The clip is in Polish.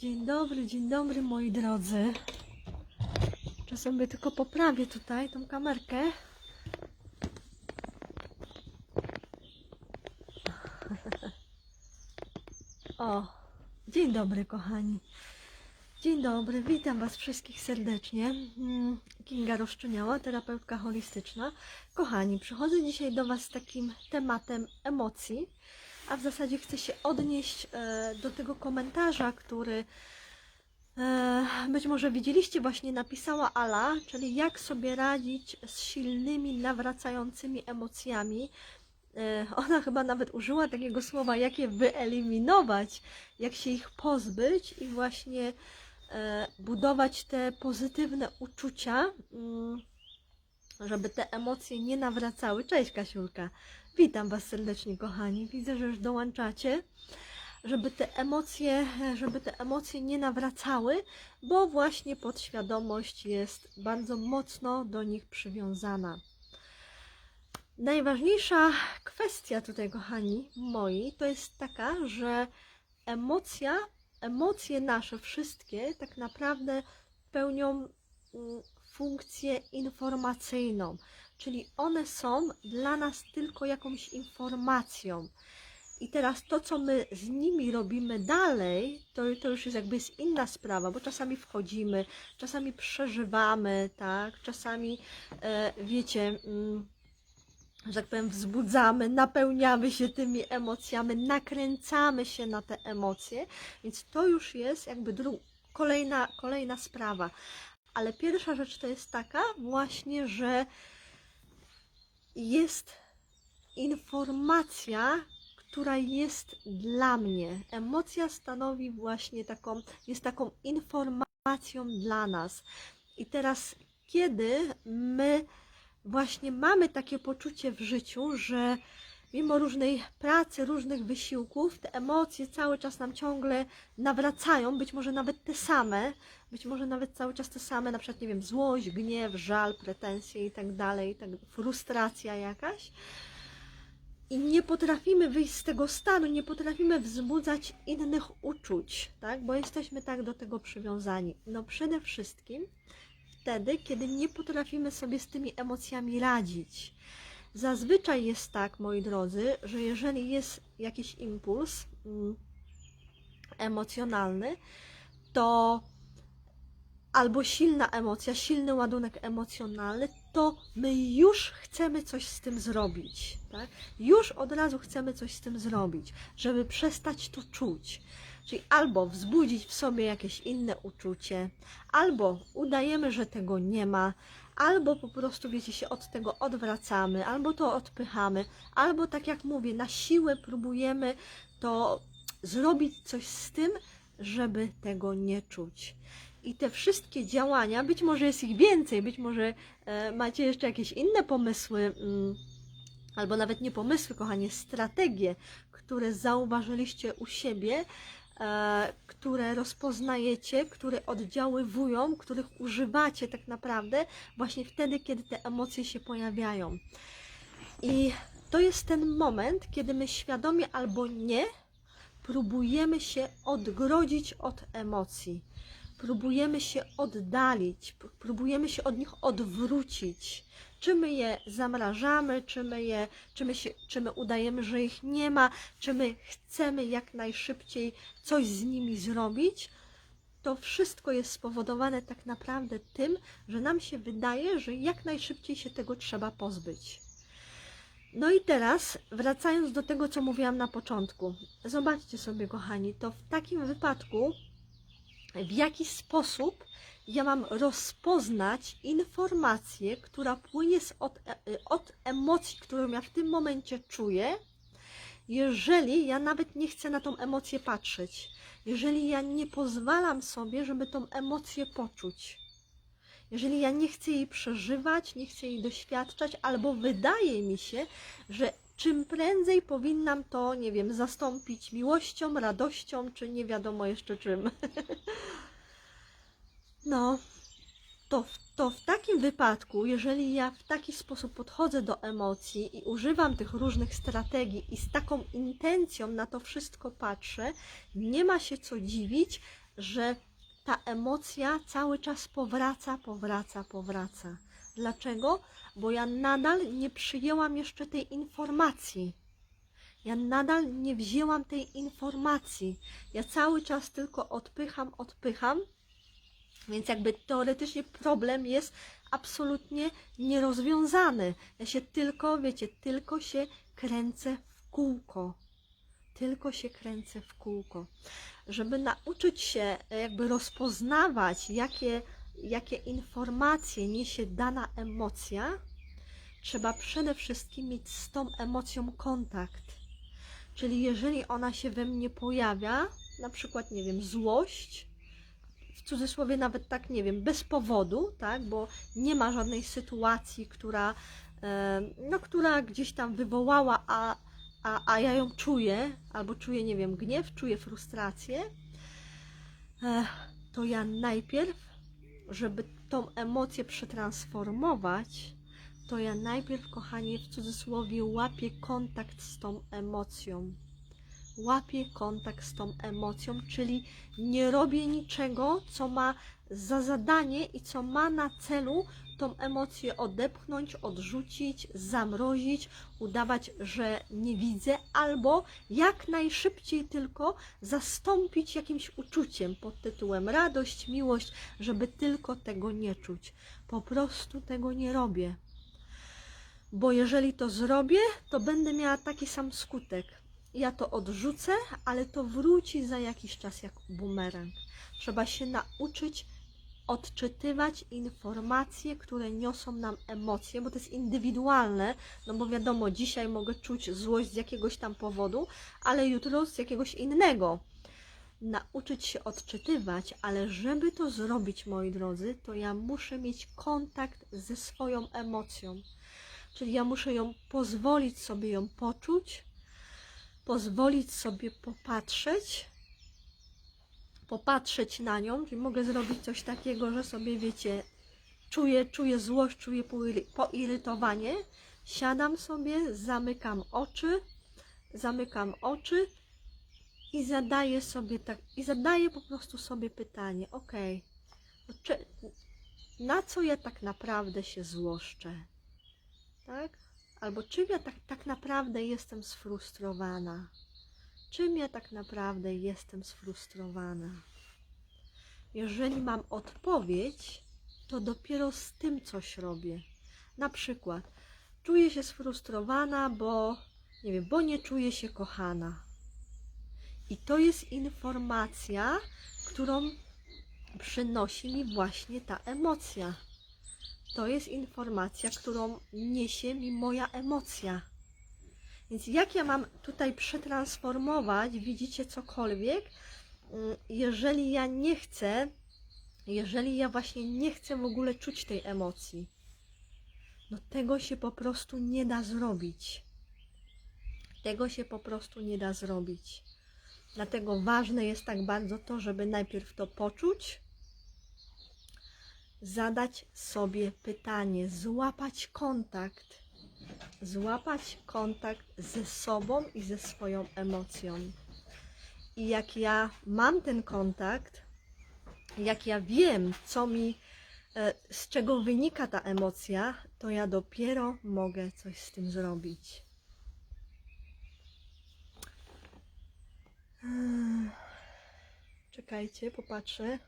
Dzień dobry, dzień dobry moi drodzy. Czasem sobie tylko poprawię tutaj tą kamerkę. O, dzień dobry kochani. Dzień dobry, witam Was wszystkich serdecznie. Mm, Kinga Roszczyniała, terapeutka holistyczna. Kochani, przychodzę dzisiaj do Was z takim tematem emocji, a w zasadzie chcę się odnieść e, do tego komentarza, który e, być może widzieliście, właśnie napisała Ala, czyli jak sobie radzić z silnymi, nawracającymi emocjami. E, Ona chyba nawet użyła takiego słowa, jak je wyeliminować, jak się ich pozbyć i właśnie budować te pozytywne uczucia, mm, żeby te emocje nie nawracały. Cześć Kasiulka, witam Was serdecznie kochani, widzę, że już dołączacie. Żeby te emocje, żeby te emocje nie nawracały, bo właśnie podświadomość jest bardzo mocno do nich przywiązana. Najważniejsza kwestia tutaj, kochani moi, to jest taka, że emocja, emocje nasze wszystkie tak naprawdę pełnią mm, funkcję informacyjną, czyli one są dla nas tylko jakąś informacją. I teraz to, co my z nimi robimy dalej, to, to już jest jakby jest inna sprawa, bo czasami wchodzimy, czasami przeżywamy, tak, czasami, e, wiecie, mm, że tak powiem, wzbudzamy, napełniamy się tymi emocjami, nakręcamy się na te emocje, więc to już jest jakby dru- kolejna, kolejna sprawa. Ale pierwsza rzecz to jest taka właśnie, że jest informacja, która jest dla mnie. Emocja stanowi właśnie taką, jest taką informacją dla nas. I teraz, kiedy my właśnie mamy takie poczucie w życiu, że mimo różnej pracy, różnych wysiłków, te emocje cały czas nam ciągle nawracają, być może nawet te same, być może nawet cały czas te same, na przykład, nie wiem, złość, gniew, żal, pretensje i tak dalej, tak, frustracja jakaś. I nie potrafimy wyjść z tego stanu, nie potrafimy wzbudzać innych uczuć, tak? Bo jesteśmy tak do tego przywiązani. No przede wszystkim wtedy, kiedy nie potrafimy sobie z tymi emocjami radzić. Zazwyczaj jest tak, moi drodzy, że jeżeli jest jakiś impuls mm, emocjonalny, to albo silna emocja, silny ładunek emocjonalny, to my już chcemy coś z tym zrobić. Tak? Już od razu chcemy coś z tym zrobić, żeby przestać to czuć. Czyli albo wzbudzić w sobie jakieś inne uczucie, albo udajemy, że tego nie ma, albo po prostu, wiecie, się od tego odwracamy, albo to odpychamy, albo tak jak mówię, na siłę próbujemy to zrobić coś z tym, żeby tego nie czuć. I te wszystkie działania, być może jest ich więcej, być może e, macie jeszcze jakieś inne pomysły, mm, albo nawet nie pomysły, kochanie, strategie, które zauważyliście u siebie, które rozpoznajecie, które oddziaływują, których używacie tak naprawdę właśnie wtedy, kiedy te emocje się pojawiają. I to jest ten moment, kiedy my świadomie albo nie próbujemy się odgrodzić od emocji. Próbujemy się oddalić, próbujemy się od nich odwrócić. Czy my je zamrażamy, czy my, je, czy, my się, czy my udajemy, że ich nie ma, czy my chcemy jak najszybciej coś z nimi zrobić, to wszystko jest spowodowane tak naprawdę tym, że nam się wydaje, że jak najszybciej się tego trzeba pozbyć. No i teraz, wracając do tego, co mówiłam na początku, zobaczcie sobie, kochani, to w takim wypadku, w jaki sposób ja mam rozpoznać informację, która płynie z od, e- od emocji, którą ja w tym momencie czuję, jeżeli ja nawet nie chcę na tą emocję patrzeć, jeżeli ja nie pozwalam sobie, żeby tą emocję poczuć. Jeżeli ja nie chcę jej przeżywać, nie chcę jej doświadczać, albo wydaje mi się, że czym prędzej powinnam to, nie wiem, zastąpić miłością, radością, czy nie wiadomo jeszcze czym. No, to, w- to w takim wypadku, jeżeli ja w taki sposób podchodzę do emocji i używam tych różnych strategii i z taką intencją na to wszystko patrzę, nie ma się co dziwić, że ta emocja cały czas powraca, powraca, powraca. Dlaczego? Bo ja nadal nie przyjęłam jeszcze tej informacji. Ja nadal nie wzięłam tej informacji. Ja cały czas tylko odpycham, odpycham. Więc jakby teoretycznie problem jest absolutnie nierozwiązany. Ja się tylko, wiecie, tylko się kręcę w kółko. Tylko się kręcę w kółko. Żeby nauczyć się e, jakby rozpoznawać, jakie, jakie informacje niesie dana emocja, trzeba przede wszystkim mieć z tą emocją kontakt. Czyli jeżeli ona się we mnie pojawia, na przykład, nie wiem, złość, w cudzysłowie nawet tak, nie wiem, bez powodu, tak, bo nie ma żadnej sytuacji, która, no, która gdzieś tam wywołała, a, a, a ja ją czuję, albo czuję, nie wiem, gniew, czuję frustrację, e, to ja najpierw, żeby tą emocję przetransformować, to ja najpierw, kochanie, w cudzysłowie łapię kontakt z tą emocją. Łapię kontakt z tą emocją, czyli nie robię niczego, co ma za zadanie i co ma na celu tą emocję odepchnąć, odrzucić, zamrozić, udawać, że nie widzę, albo jak najszybciej tylko zastąpić jakimś uczuciem pod tytułem radość, miłość, żeby tylko tego nie czuć. Po prostu tego nie robię bo jeżeli to zrobię, to będę miała taki sam skutek. Ja to odrzucę, ale to wróci za jakiś czas jak bumerang. Trzeba się nauczyć odczytywać informacje, które niosą nam emocje, bo to jest indywidualne, no bo wiadomo, dzisiaj mogę czuć złość z jakiegoś tam powodu, ale jutro z jakiegoś innego. Nauczyć się odczytywać, ale żeby to zrobić, moi drodzy, to ja muszę mieć kontakt ze swoją emocją. Czyli ja muszę ją pozwolić sobie ją poczuć, pozwolić sobie popatrzeć, popatrzeć na nią, czyli mogę zrobić coś takiego, że sobie wiecie, czuję, czuję złość, czuję poiry- poirytowanie, siadam sobie, zamykam oczy, zamykam oczy i zadaję sobie tak, i zadaję po prostu sobie pytanie, okej, no na co ja tak naprawdę się złoszczę? tak? Albo czym ja tak, tak naprawdę jestem sfrustrowana? Czym ja tak naprawdę jestem sfrustrowana? Jeżeli mam odpowiedź, to dopiero z tym coś robię. Na przykład, czuję się sfrustrowana, bo nie wiem, bo nie czuję się kochana. I to jest informacja, którą przynosi mi właśnie ta emocja to jest informacja, którą niesie mi moja emocja. Więc jak ja mam tutaj przetransformować, widzicie cokolwiek, mm, jeżeli ja nie chcę, jeżeli ja właśnie nie chcę w ogóle czuć tej emocji, no tego się po prostu nie da zrobić. Tego się po prostu nie da zrobić. Dlatego ważne jest tak bardzo to, żeby najpierw to poczuć, zadać sobie pytanie, złapać kontakt, złapać kontakt ze sobą i ze swoją emocją. I jak ja mam ten kontakt, jak ja wiem, co mi, e, z czego wynika ta emocja, to ja dopiero mogę coś z tym zrobić. Czekajcie, popatrzę.